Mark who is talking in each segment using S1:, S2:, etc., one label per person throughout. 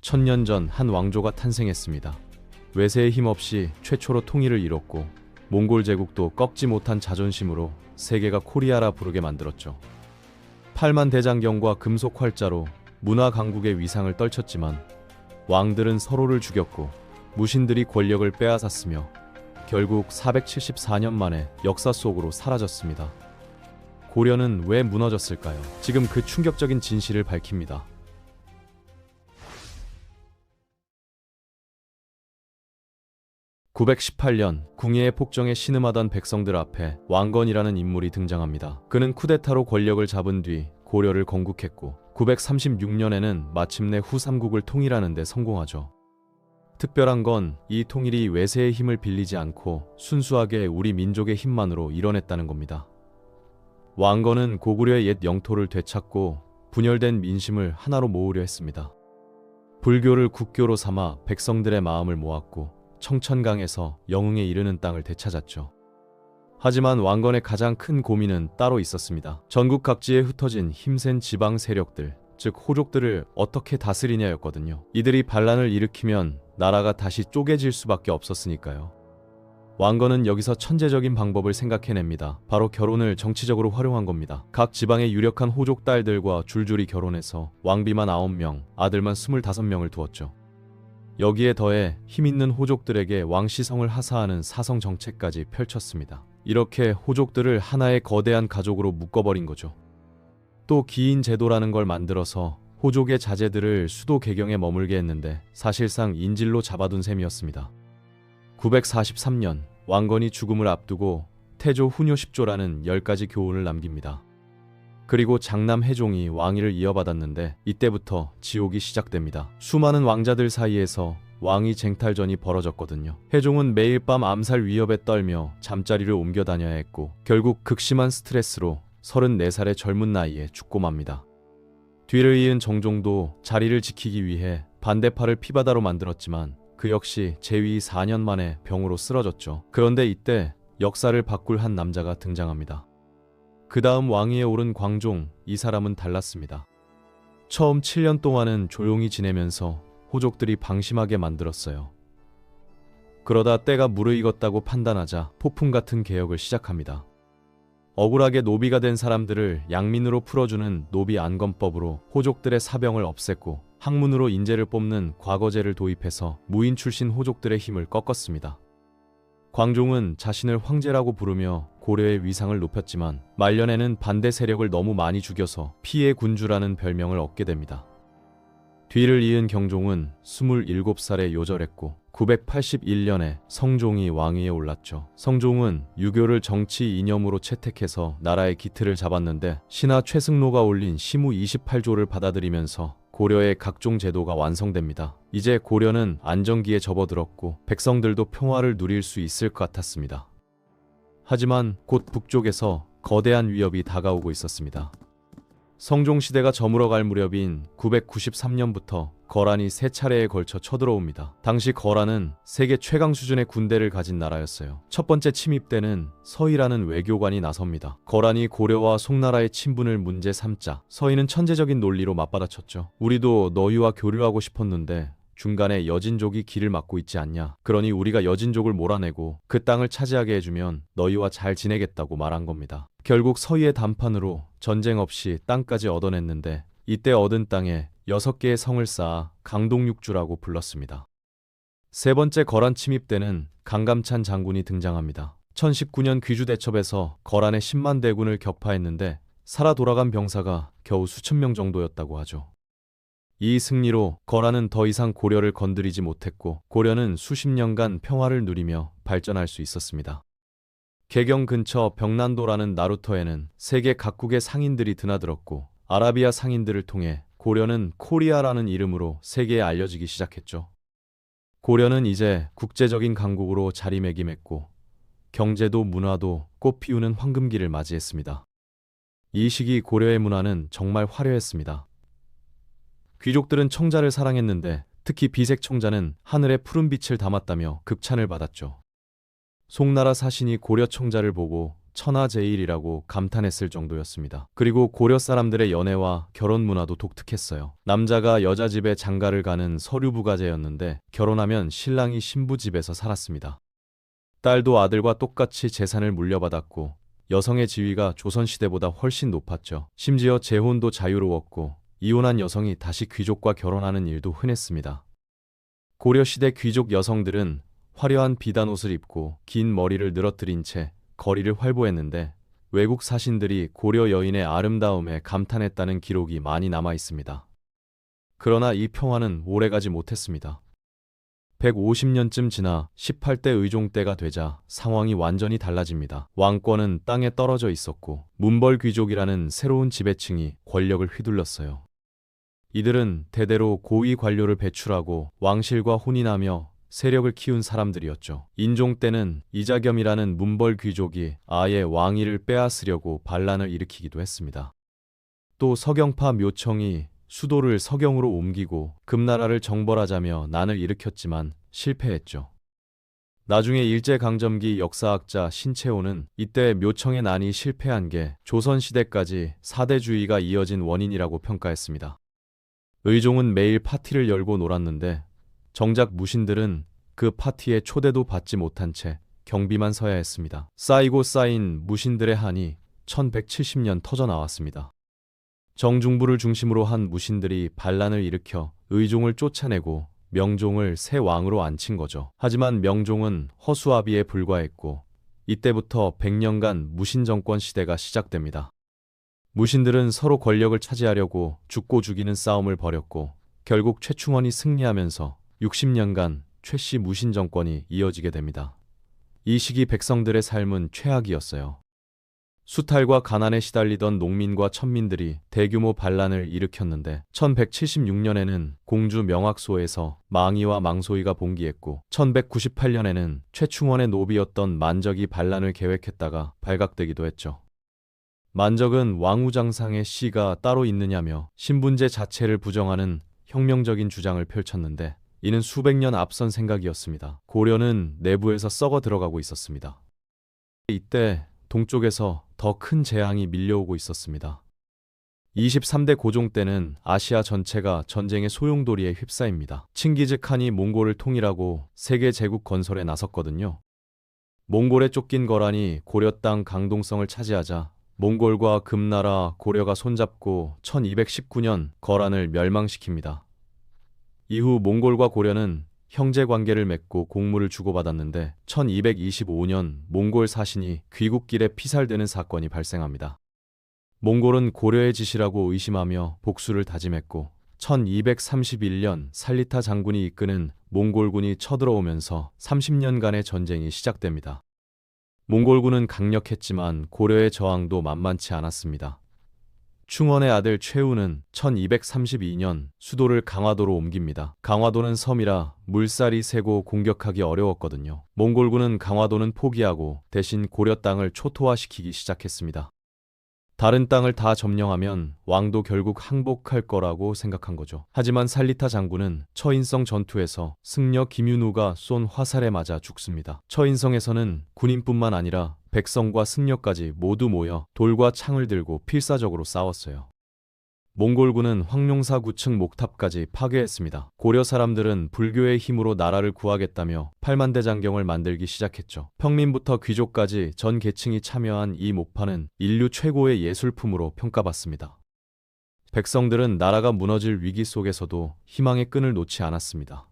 S1: 천년 전 한 왕조가 탄생했습니다. 외세의 힘 없이 최초로 통일을 이뤘고 몽골 제국도 꺾지 못한 자존심으로 세계가 코리아라 부르게 만들었죠. 팔만 대장경과 금속 활자로 문화 강국의 위상을 떨쳤지만 왕들은 서로를 죽였고 무신들이 권력을 빼앗았으며 결국 474년 만에 역사 속으로 사라졌습니다. 고려는 왜 무너졌을까요? 지금 그 충격적인 진실을 밝힙니다. (918년) 궁예의 폭정에 신음하던 백성들 앞에 왕건이라는 인물이 등장합니다. 그는 쿠데타로 권력을 잡은 뒤 고려를 건국했고 936년에는 마침내 후삼국을 통일하는 데 성공하죠. 특별한 건 이 통일이 외세의 힘을 빌리지 않고 순수하게 우리 민족의 힘만으로 이뤄냈다는 겁니다. 왕건은 고구려의 옛 영토를 되찾고 분열된 민심을 하나로 모으려 했습니다. 불교를 국교로 삼아 백성들의 마음을 모았고 청천강에서 영흥에 이르는 땅을 되찾았죠. 하지만 왕건의 가장 큰 고민은 따로 있었습니다. 전국 각지에 흩어진 힘센 지방 세력들, 즉 호족들을 어떻게 다스리냐였거든요. 이들이 반란을 일으키면 나라가 다시 쪼개질 수밖에 없었으니까요. 왕건은 여기서 천재적인 방법을 생각해냅니다. 바로 결혼을 정치적으로 활용한 겁니다. 각 지방의 유력한 호족 딸들과 줄줄이 결혼해서 왕비만 9명, 아들만 25명을 두었죠. 여기에 더해 힘있는 호족들에게 왕시성을 하사하는 사성 정책까지 펼쳤습니다. 이렇게 호족들을 하나의 거대한 가족으로 묶어버린 거죠. 또 기인 제도라는 걸 만들어서 호족의 자제들을 수도 개경에 머물게 했는데 사실상 인질로 잡아둔 셈이었습니다. 943년 왕건이 죽음을 앞두고 태조 훈요 10조라는 10가지 교훈을 남깁니다. 그리고 장남 해종이 왕위를 이어받았는데 이때부터 지옥이 시작됩니다. 수많은 왕자들 사이에서 왕위 쟁탈전이 벌어졌거든요. 해종은 매일 밤 암살 위협에 떨며 잠자리를 옮겨 다녀야 했고 결국 극심한 스트레스로 34살의 젊은 나이에 죽고 맙니다. 뒤를 이은 정종도 자리를 지키기 위해 반대파를 피바다로 만들었지만 그 역시 재위 4년 만에 병으로 쓰러졌죠. 그런데 이때 역사를 바꿀 한 남자가 등장합니다. 그 다음 왕위에 오른 광종, 이 사람은 달랐습니다. 처음 7년 동안은 조용히 지내면서 호족들이 방심하게 만들었어요. 그러다 때가 무르익었다고 판단하자 폭풍 같은 개혁을 시작합니다. 억울하게 노비가 된 사람들을 양민으로 풀어주는 노비 안건법으로 호족들의 사병을 없앴고 학문으로 인재를 뽑는 과거제를 도입해서 무인 출신 호족들의 힘을 꺾었습니다. 광종은 자신을 황제라고 부르며 고려의 위상을 높였지만 말년에는 반대 세력을 너무 많이 죽여서 피해 군주라는 별명을 얻게 됩니다. 뒤를 이은 경종은 27살에 요절했고 981년에 성종이 왕위에 올랐죠. 성종은 유교를 정치 이념으로 채택해서 나라의 기틀을 잡았는데 신하 최승로가 올린 시무 28조를 받아들이면서 고려의 각종 제도가 완성됩니다. 이제 고려는 안정기에 접어들었고 백성들도 평화를 누릴 수 있을 것 같았습니다. 하지만 곧 북쪽에서 거대한 위협이 다가오고 있었습니다. 성종시대가 저물어갈 무렵인 993년부터 거란이 세 차례에 걸쳐 쳐들어옵니다. 당시 거란은 세계 최강 수준의 군대를 가진 나라였어요. 첫 번째 침입 때는 서희라는 외교관이 나섭니다. 거란이 고려와 송나라의 친분을 문제 삼자 서희는 천재적인 논리로 맞받아쳤죠. 우리도 너희와 교류하고 싶었는데 중간에 여진족이 길을 막고 있지 않냐. 그러니 우리가 여진족을 몰아내고 그 땅을 차지하게 해주면 너희와 잘 지내겠다고 말한 겁니다. 결국 서희의 담판으로 전쟁 없이 땅까지 얻어냈는데 이때 얻은 땅에 여섯 개의 성을 쌓아 강동육주라고 불렀습니다. 세 번째 거란 침입 때는 강감찬 장군이 등장합니다. 1019년 귀주대첩에서 거란의 10만 대군을 격파했는데 살아 돌아간 병사가 겨우 수천 명 정도였다고 하죠. 이 승리로 거란은 더 이상 고려를 건드리지 못했고 고려는 수십 년간 평화를 누리며 발전할 수 있었습니다. 개경 근처 벽난도라는 나루터에는 세계 각국의 상인들이 드나들었고 아라비아 상인들을 통해 고려는 코리아라는 이름으로 세계에 알려지기 시작했죠. 고려는 이제 국제적인 강국으로 자리매김했고 경제도 문화도 꽃 피우는 황금기를 맞이했습니다. 이 시기 고려의 문화는 정말 화려했습니다. 귀족들은 청자를 사랑했는데 특히 비색 청자는 하늘의 푸른 빛을 담았다며 극찬을 받았죠. 송나라 사신이 고려 청자를 보고 천하제일이라고 감탄했을 정도였습니다. 그리고 고려 사람들의 연애와 결혼 문화도 독특했어요. 남자가 여자 집에 장가를 가는 서류 부가제였는데 결혼하면 신랑이 신부 집에서 살았습니다. 딸도 아들과 똑같이 재산을 물려받았고 여성의 지위가 조선시대보다 훨씬 높았죠. 심지어 재혼도 자유로웠고 이혼한 여성이 다시 귀족과 결혼하는 일도 흔했습니다. 고려시대 귀족 여성들은 화려한 비단 옷을 입고 긴 머리를 늘어뜨린 채 거리를 활보했는데 외국 사신들이 고려 여인의 아름다움에 감탄했다는 기록이 많이 남아 있습니다. 그러나 이 평화는 오래가지 못했습니다. 150년쯤 지나 18대 의종 때가 되자 상황이 완전히 달라집니다. 왕권은 땅에 떨어져 있었고 문벌 귀족이라는 새로운 지배층이 권력을 휘둘렀어요. 이들은 대대로 고위 관료를 배출하고 왕실과 혼인하며 세력을 키운 사람들이었죠. 인종 때는 이자겸이라는 문벌 귀족이 아예 왕위를 빼앗으려고 반란을 일으키기도 했습니다. 또 서경파 묘청이 수도를 서경으로 옮기고 금나라를 정벌하자며 난을 일으켰지만 실패했죠. 나중에 일제강점기 역사학자 신채호는 이때 묘청의 난이 실패한 게 조선시대까지 사대주의가 이어진 원인이라고 평가했습니다. 의종은 매일 파티를 열고 놀았는데 정작 무신들은 그 파티에 초대도 받지 못한 채 경비만 서야 했습니다. 쌓이고 쌓인 무신들의 한이 1170년 터져 나왔습니다. 정중부를 중심으로 한 무신들이 반란을 일으켜 의종을 쫓아내고 명종을 새 왕으로 앉힌 거죠. 하지만 명종은 허수아비에 불과했고 이때부터 100년간 무신 정권 시대가 시작됩니다. 무신들은 서로 권력을 차지하려고 죽고 죽이는 싸움을 벌였고 결국 최충원이 승리하면서 60년간 최씨 무신 정권이 이어지게 됩니다. 이 시기 백성들의 삶은 최악이었어요. 수탈과 가난에 시달리던 농민과 천민들이 대규모 반란을 일으켰는데 1176년에는 공주 명학소에서 망이와 망소이가 봉기했고 1198년에는 최충원의 노비였던 만적이 반란을 계획했다가 발각되기도 했죠. 만적은 왕우장상의 씨가 따로 있느냐며 신분제 자체를 부정하는 혁명적인 주장을 펼쳤는데 이는 수백 년 앞선 생각이었습니다. 고려는 내부에서 썩어 들어가고 있었습니다. 이때 동쪽에서 더 큰 재앙이 밀려오고 있었습니다. 23대 고종 때는 아시아 전체가 전쟁의 소용돌이에 휩싸입니다. 칭기즈 칸이 몽골을 통일하고 세계 제국 건설에 나섰거든요. 몽골에 쫓긴 거란이 고려 땅 강동성을 차지하자 몽골과 금나라 고려가 손잡고 1219년 거란을 멸망시킵니다. 이후 몽골과 고려는 형제 관계를 맺고 공물을 주고받았는데 1225년 몽골 사신이 귀국길에 피살되는 사건이 발생합니다. 몽골은 고려의 지시라고 의심하며 복수를 다짐했고 1231년 살리타 장군이 이끄는 몽골군이 쳐들어오면서 30년간의 전쟁이 시작됩니다. 몽골군은 강력했지만 고려의 저항도 만만치 않았습니다. 충원의 아들 최우는 1232년 수도를 강화도로 옮깁니다. 강화도는 섬이라 물살이 세고 공격하기 어려웠거든요. 몽골군은 강화도는 포기하고 대신 고려 땅을 초토화시키기 시작했습니다. 다른 땅을 다 점령하면 왕도 결국 항복할 거라고 생각한 거죠. 하지만 살리타 장군은 처인성 전투에서 승려 김윤우가 쏜 화살에 맞아 죽습니다. 처인성에서는 군인뿐만 아니라 백성과 승려까지 모두 모여 돌과 창을 들고 필사적으로 싸웠어요. 몽골군은 황룡사 구층 목탑까지 파괴했습니다. 고려 사람들은 불교의 힘으로 나라를 구하겠다며 팔만대장경을 만들기 시작했죠. 평민부터 귀족까지 전 계층이 참여한 이 목파는 인류 최고의 예술품으로 평가받습니다. 백성들은 나라가 무너질 위기 속에서도 희망의 끈을 놓지 않았습니다.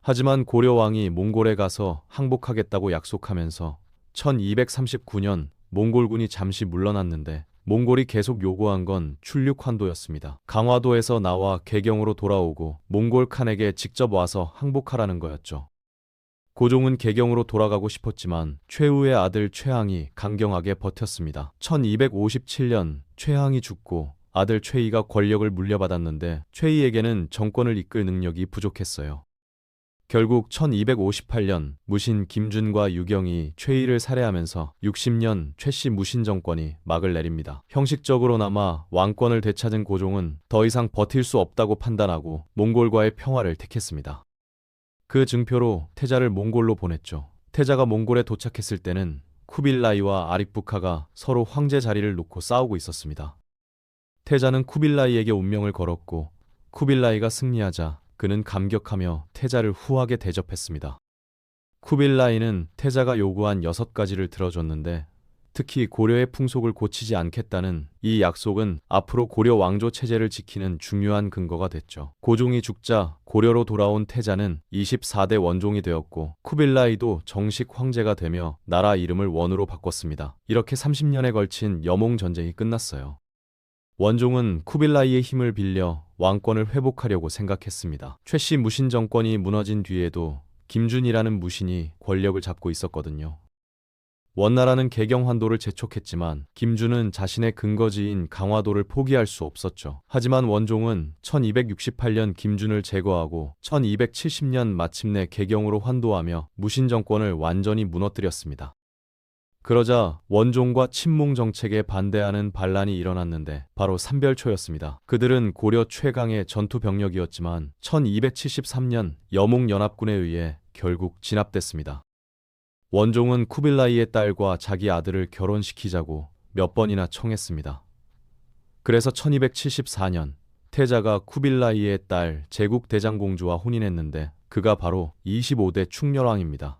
S1: 하지만 고려 왕이 몽골에 가서 항복하겠다고 약속하면서 1239년 몽골군이 잠시 물러났는데 몽골이 계속 요구한 건 출륙 환도였습니다. 강화도에서 나와 개경으로 돌아오고 몽골 칸에게 직접 와서 항복하라는 거였죠. 고종은 개경으로 돌아가고 싶었지만 최후의 아들 최항이 강경하게 버텼습니다. 1257년 최항이 죽고 아들 최희가 권력을 물려받았는데 최희에게는 정권을 이끌 능력이 부족했어요. 결국 1258년 무신 김준과 유경이 최희를 살해하면서 60년 최씨 무신 정권이 막을 내립니다. 형식적으로나마 왕권을 되찾은 고종은 더 이상 버틸 수 없다고 판단하고 몽골과의 평화를 택했습니다. 그 증표로 태자를 몽골로 보냈죠. 태자가 몽골에 도착했을 때는 쿠빌라이와 아릭부카가 서로 황제 자리를 놓고 싸우고 있었습니다. 태자는 쿠빌라이에게 운명을 걸었고 쿠빌라이가 승리하자 그는 감격하며 태자를 후하게 대접했습니다. 쿠빌라이는 태자가 요구한 여섯 가지를 들어줬는데 특히 고려의 풍속을 고치지 않겠다는 이 약속은 앞으로 고려 왕조 체제를 지키는 중요한 근거가 됐죠. 고종이 죽자 고려로 돌아온 태자는 24대 원종이 되었고 쿠빌라이도 정식 황제가 되며 나라 이름을 원으로 바꿨습니다. 이렇게 30년에 걸친 여몽 전쟁이 끝났어요. 원종은 쿠빌라이의 힘을 빌려 왕권을 회복하려고 생각했습니다. 최씨 무신 정권이 무너진 뒤에도 김준이라는 무신이 권력을 잡고 있었거든요. 원나라는 개경환도를 재촉했지만 김준은 자신의 근거지인 강화도를 포기할 수 없었죠. 하지만 원종은 1268년 김준을 제거하고 1270년 마침내 개경으로 환도하며 무신 정권을 완전히 무너뜨렸습니다. 그러자 원종과 친몽 정책에 반대하는 반란이 일어났는데 바로 삼별초였습니다. 그들은 고려 최강의 전투 병력이었지만 1273년 여몽 연합군에 의해 결국 진압됐습니다. 원종은 쿠빌라이의 딸과 자기 아들을 결혼시키자고 몇 번이나 청했습니다. 그래서 1274년 태자가 쿠빌라이의 딸 제국 대장공주와 혼인했는데 그가 바로 25대 충렬왕입니다.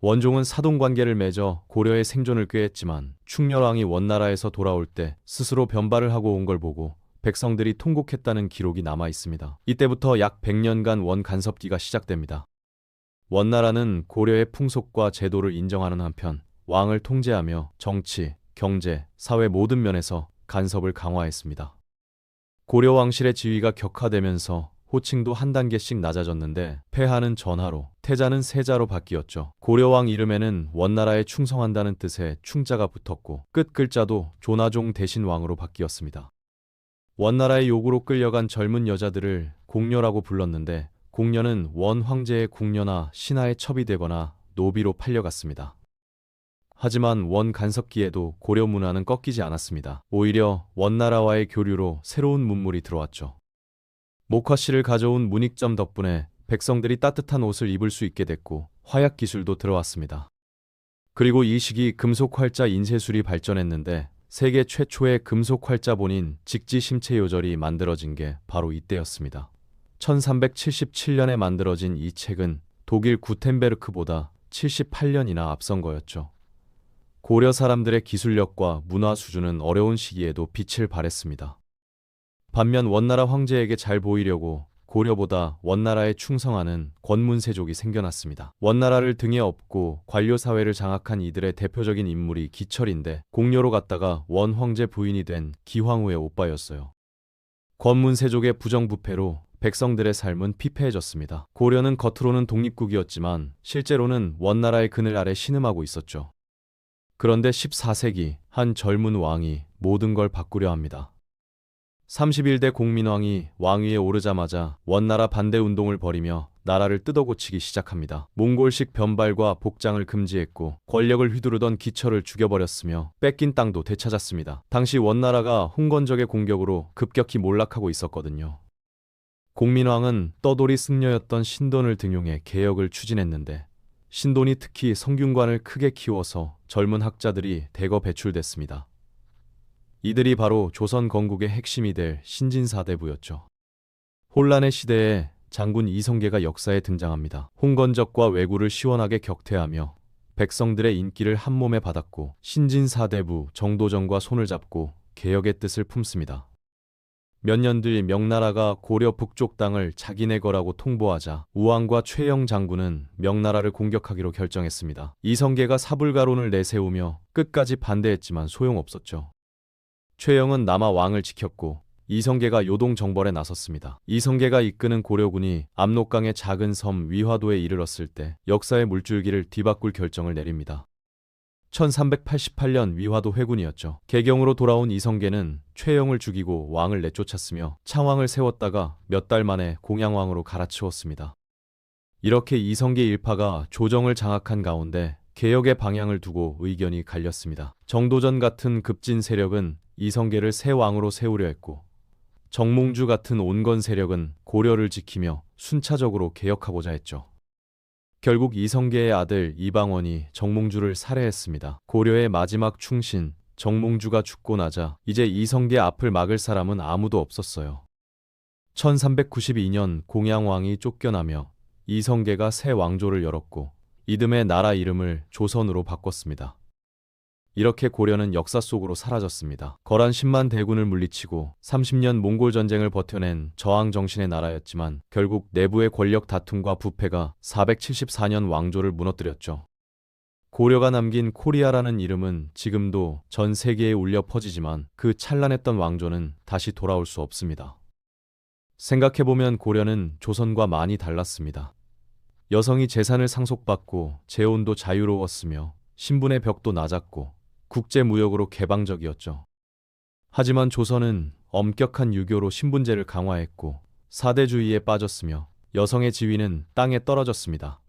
S1: 원종은 사돈 관계를 맺어 고려의 생존을 꾀했지만 충렬왕이 원나라에서 돌아올 때 스스로 변발을 하고 온 걸 보고 백성들이 통곡했다는 기록이 남아 있습니다. 이때부터 약 100년간 원 간섭기가 시작됩니다. 원나라는 고려의 풍속과 제도를 인정하는 한편 왕을 통제하며 정치, 경제, 사회 모든 면에서 간섭을 강화했습니다. 고려 왕실의 지위가 격화되면서 호칭도 한 단계씩 낮아졌는데 폐하는 전하로, 태자는 세자로 바뀌었죠. 고려왕 이름에는 원나라에 충성한다는 뜻의 충자가 붙었고 끝 글자도 조나종 대신 왕으로 바뀌었습니다. 원나라의 요구로 끌려간 젊은 여자들을 공녀라고 불렀는데 공녀는 원 황제의 궁녀나 신하의 첩이 되거나 노비로 팔려갔습니다. 하지만 원 간섭기에도 고려 문화는 꺾이지 않았습니다. 오히려 원나라와의 교류로 새로운 문물이 들어왔죠. 목화씨를 가져온 문익점 덕분에 백성들이 따뜻한 옷을 입을 수 있게 됐고 화약 기술도 들어왔습니다. 그리고 이 시기 금속 활자 인쇄술이 발전했는데 세계 최초의 금속 활자 본인 직지 심체 요절이 만들어진 게 바로 이때였습니다. 1377년에 만들어진 이 책은 독일 구텐베르크보다 78년이나 앞선 거였죠. 고려 사람들의 기술력과 문화 수준은 어려운 시기에도 빛을 발했습니다. 반면 원나라 황제에게 잘 보이려고 고려보다 원나라에 충성하는 권문세족이 생겨났습니다. 원나라를 등에 업고 관료사회를 장악한 이들의 대표적인 인물이 기철인데 공료로 갔다가 원 황제 부인이 된 기황후의 오빠였어요. 권문세족의 부정부패로 백성들의 삶은 피폐해졌습니다. 고려는 겉으로는 독립국이었지만 실제로는 원나라의 그늘 아래 신음하고 있었죠. 그런데 14세기 한 젊은 왕이 모든 걸 바꾸려 합니다. 31대 공민왕이 왕위에 오르자마자 원나라 반대 운동을 벌이며 나라를 뜯어고치기 시작합니다. 몽골식 변발과 복장을 금지했고 권력을 휘두르던 기철을 죽여버렸으며 뺏긴 땅도 되찾았습니다. 당시 원나라가 홍건적의 공격으로 급격히 몰락하고 있었거든요. 공민왕은 떠돌이 승려였던 신돈을 등용해 개혁을 추진했는데 신돈이 특히 성균관을 크게 키워서 젊은 학자들이 대거 배출됐습니다. 이들이 바로 조선 건국의 핵심이 될 신진사대부였죠. 혼란의 시대에 장군 이성계가 역사에 등장합니다. 홍건적과 왜구를 시원하게 격퇴하며 백성들의 인기를 한몸에 받았고 신진사대부 정도전과 손을 잡고 개혁의 뜻을 품습니다. 몇 년 뒤 명나라가 고려 북쪽 땅을 자기네 거라고 통보하자 우왕과 최영 장군은 명나라를 공격하기로 결정했습니다. 이성계가 사불가론을 내세우며 끝까지 반대했지만 소용없었죠. 최영은 남아 왕을 지켰고 이성계가 요동 정벌에 나섰습니다. 이성계가 이끄는 고려군이 압록강의 작은 섬 위화도에 이르렀을 때 역사의 물줄기를 뒤바꿀 결정을 내립니다. 1388년 위화도 회군이었죠. 개경으로 돌아온 이성계는 최영을 죽이고 왕을 내쫓았으며 창왕을 세웠다가 몇 달 만에 공양왕으로 갈아치웠습니다. 이렇게 이성계 일파가 조정을 장악한 가운데 개혁의 방향을 두고 의견이 갈렸습니다. 정도전 같은 급진 세력은 이성계를 새 왕으로 세우려 했고 정몽주 같은 온건 세력은 고려를 지키며 순차적으로 개혁하고자 했죠. 결국 이성계의 아들 이방원이 정몽주를 살해했습니다. 고려의 마지막 충신 정몽주가 죽고 나자 이제 이성계 앞을 막을 사람은 아무도 없었어요. 1392년 공양왕이 쫓겨나며 이성계가 새 왕조를 열었고 이듬해 나라 이름을 조선으로 바꿨습니다. 이렇게 고려는 역사 속으로 사라졌습니다. 거란 10만 대군을 물리치고 30년 몽골 전쟁을 버텨낸 저항 정신의 나라였지만 결국 내부의 권력 다툼과 부패가 474년 왕조를 무너뜨렸죠. 고려가 남긴 코리아라는 이름은 지금도 전 세계에 울려 퍼지지만 그 찬란했던 왕조는 다시 돌아올 수 없습니다. 생각해보면 고려는 조선과 많이 달랐습니다. 여성이 재산을 상속받고 재혼도 자유로웠으며 신분의 벽도 낮았고 국제 무역으로 개방적이었죠. 하지만 조선은 엄격한 유교로 신분제를 강화했고 사대주의에 빠졌으며 여성의 지위는 땅에 떨어졌습니다.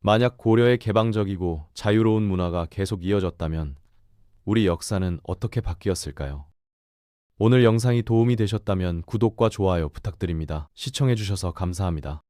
S1: 만약 고려의 개방적이고 자유로운 문화가 계속 이어졌다면 우리 역사는 어떻게 바뀌었을까요? 오늘 영상이 도움이 되셨다면 구독과 좋아요 부탁드립니다. 시청해주셔서 감사합니다.